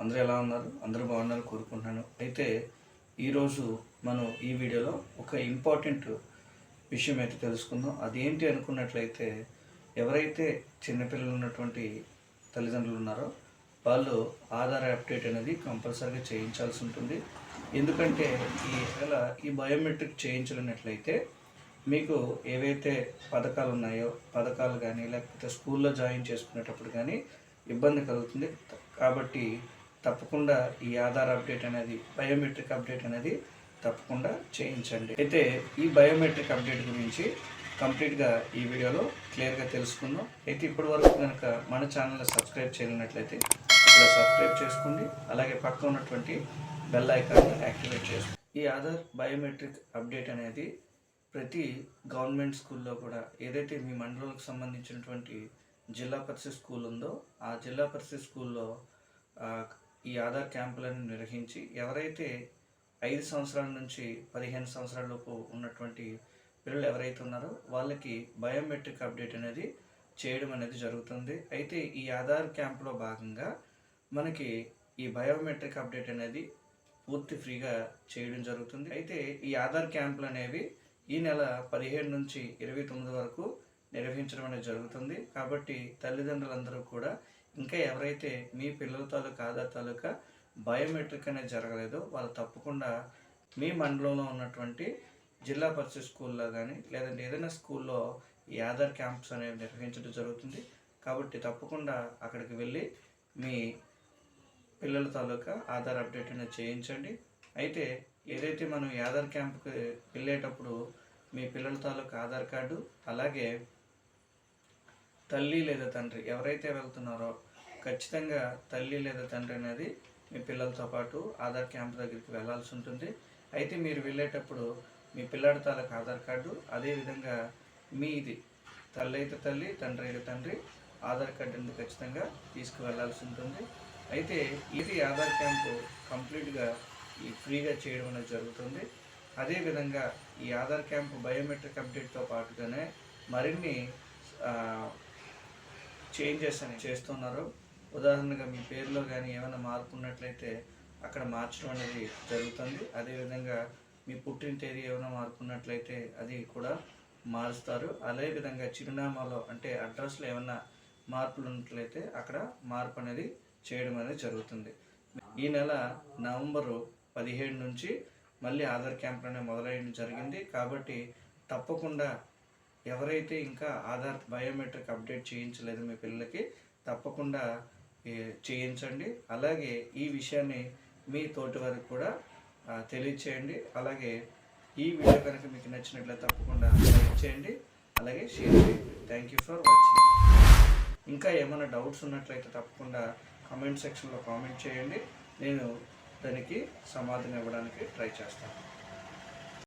అందరూ ఎలా ఉన్నారు? అందరూ బాగున్నారు కోరుకుంటున్నాను. అయితే ఈరోజు మనం ఈ వీడియోలో ఒక ఇంపార్టెంట్ విషయం అయితే తెలుసుకుందాం. అదేంటి అనుకున్నట్లయితే ఎవరైతే చిన్నపిల్లలు ఉన్నటువంటి తల్లిదండ్రులు ఉన్నారో వాళ్ళు ఆధార్ అప్డేట్ అనేది కంపల్సరీగా చేయించాల్సి ఉంటుంది. ఎందుకంటే ఈ వేళ ఈ బయోమెట్రిక్ చేయించలేనట్లయితే మీకు ఏవైతే పథకాలు ఉన్నాయో పథకాలు కానీ లేకపోతే స్కూల్లో జాయిన్ చేసుకునేటప్పుడు కానీ ఇబ్బంది కలుగుతుంది. కాబట్టి తప్పకుండా ఈ ఆధార్ అప్డేట్ అనేది బయోమెట్రిక్ అప్డేట్ అనేది తప్పకుండా చేయించండి. అయితే ఈ బయోమెట్రిక్ అప్డేట్ గురించి కంప్లీట్గా ఈ వీడియోలో క్లియర్గా తెలుసుకుందాం. అయితే ఇప్పటి వరకు కనుక మన ఛానల్ని సబ్స్క్రైబ్ చేయనట్లయితే ఇలా సబ్స్క్రైబ్ చేసుకోండి. అలాగే పక్కన ఉన్నటువంటి బెల్ ఐకాన్ని యాక్టివేట్ చేసుకోండి. ఈ ఆధార్ బయోమెట్రిక్ అప్డేట్ అనేది ప్రతి గవర్నమెంట్ స్కూల్లో కూడా ఏదైతే మీ మండలాలకు సంబంధించినటువంటి జిల్లా పరిషత్ స్కూల్ ఉందో ఆ జిల్లా పరిషత్ స్కూల్లో ఈ ఆధార్ క్యాంపులను నిర్వహించి ఎవరైతే ఐదు సంవత్సరాల నుంచి పదిహేను సంవత్సరాల లోపు ఉన్నటువంటి పిల్లలు ఎవరైతే ఉన్నారో వాళ్ళకి బయోమెట్రిక్ అప్డేట్ అనేది చేయడం అనేది జరుగుతుంది. అయితే ఈ ఆధార్ క్యాంప్లో భాగంగా మనకి ఈ బయోమెట్రిక్ అప్డేట్ అనేది పూర్తి ఫ్రీగా చేయడం జరుగుతుంది. అయితే ఈ ఆధార్ క్యాంపులు అనేవి ఈ నెల పదిహేడు నుంచి ఇరవై తొమ్మిది వరకు నిర్వహించడం అనేది జరుగుతుంది. కాబట్టి తల్లిదండ్రులందరూ కూడా ఇంకా ఎవరైతే మీ పిల్లల తాలూకా ఆధార్ తాలూకా బయోమెట్రిక్ అనేది జరగలేదో వాళ్ళు తప్పకుండా మీ మండలంలో ఉన్నటువంటి జిల్లా పరిషత్ స్కూల్లో కానీ లేదంటే ఏదైనా స్కూల్లో ఈ ఆధార్ క్యాంప్స్ అనేవి నిర్వహించడం జరుగుతుంది. కాబట్టి తప్పకుండా అక్కడికి వెళ్ళి మీ పిల్లల తాలూకా ఆధార్ అప్డేట్ అనేది చేయించండి. అయితే ఏదైతే మనం ఈ ఆధార్ క్యాంప్కి వెళ్ళేటప్పుడు మీ పిల్లల తాలూకా ఆధార్ కార్డు అలాగే తల్లి లేదా తండ్రి ఎవరైతే వెళ్తున్నారో ఖచ్చితంగా తల్లి లేదా తండ్రి అనేది మీ పిల్లలతో పాటు ఆధార్ క్యాంప్ దగ్గరికి వెళ్ళాల్సి ఉంటుంది. అయితే మీరు వెళ్ళేటప్పుడు మీ పిల్లాడి తాలూకా ఆధార్ కార్డు అదేవిధంగా మీది తల్లి అయితే తల్లి తండ్రి అయితే తండ్రి ఆధార్ కార్డుని ఖచ్చితంగా తీసుకువెళ్ళాల్సి ఉంటుంది. అయితే ఇది ఆధార్ క్యాంపు కంప్లీట్గా ఈ ఫ్రీగా చేయడం అనేది జరుగుతుంది. అదేవిధంగా ఈ ఆధార్ క్యాంపు బయోమెట్రిక్ అప్డేట్తో పాటుగానే మరిన్ని చేంజెస్ అని చేస్తున్నారు. ఉదాహరణగా మీ పేరులో కానీ ఏమైనా మార్పు ఉన్నట్లయితే అక్కడ మార్చడం అనేది జరుగుతుంది. అదేవిధంగా మీ పుట్టిన తేదీ ఏమైనా మార్పు ఉన్నట్లయితే అది కూడా మారుస్తారు. అదేవిధంగా చిరునామాలో అంటే అడ్రస్లో ఏమైనా మార్పులు ఉన్నట్లయితే అక్కడ మార్పు అనేది చేయడం అనేది జరుగుతుంది. ఈ నెల నవంబరు పదిహేడు నుంచి మళ్ళీ ఆధార్ క్యాంప్ అనేది మొదలయ్యడం జరిగింది. కాబట్టి తప్పకుండా ఎవరైతే ఇంకా ఆధార్ బయోమెట్రిక్ అప్డేట్ చేయించలేదు మీ పిల్లలకి తప్పకుండా చేయించండి. అలాగే ఈ విషయాన్ని మీ తోటి వారికి కూడా తెలియచేయండి. అలాగే ఈ వీడియో కనుక మీకు నచ్చినట్లయితే తప్పకుండా లైక్ చేయండి. అలాగే షేర్ చేయండి. థ్యాంక్ యూ ఫర్ వాచింగ్ ఇంకా ఏమైనా డౌట్స్ ఉన్నట్లయితే తప్పకుండా కామెంట్ సెక్షన్లో కామెంట్ చేయండి. నేను దానికి సమాధానం ఇవ్వడానికి ట్రై చేస్తాను.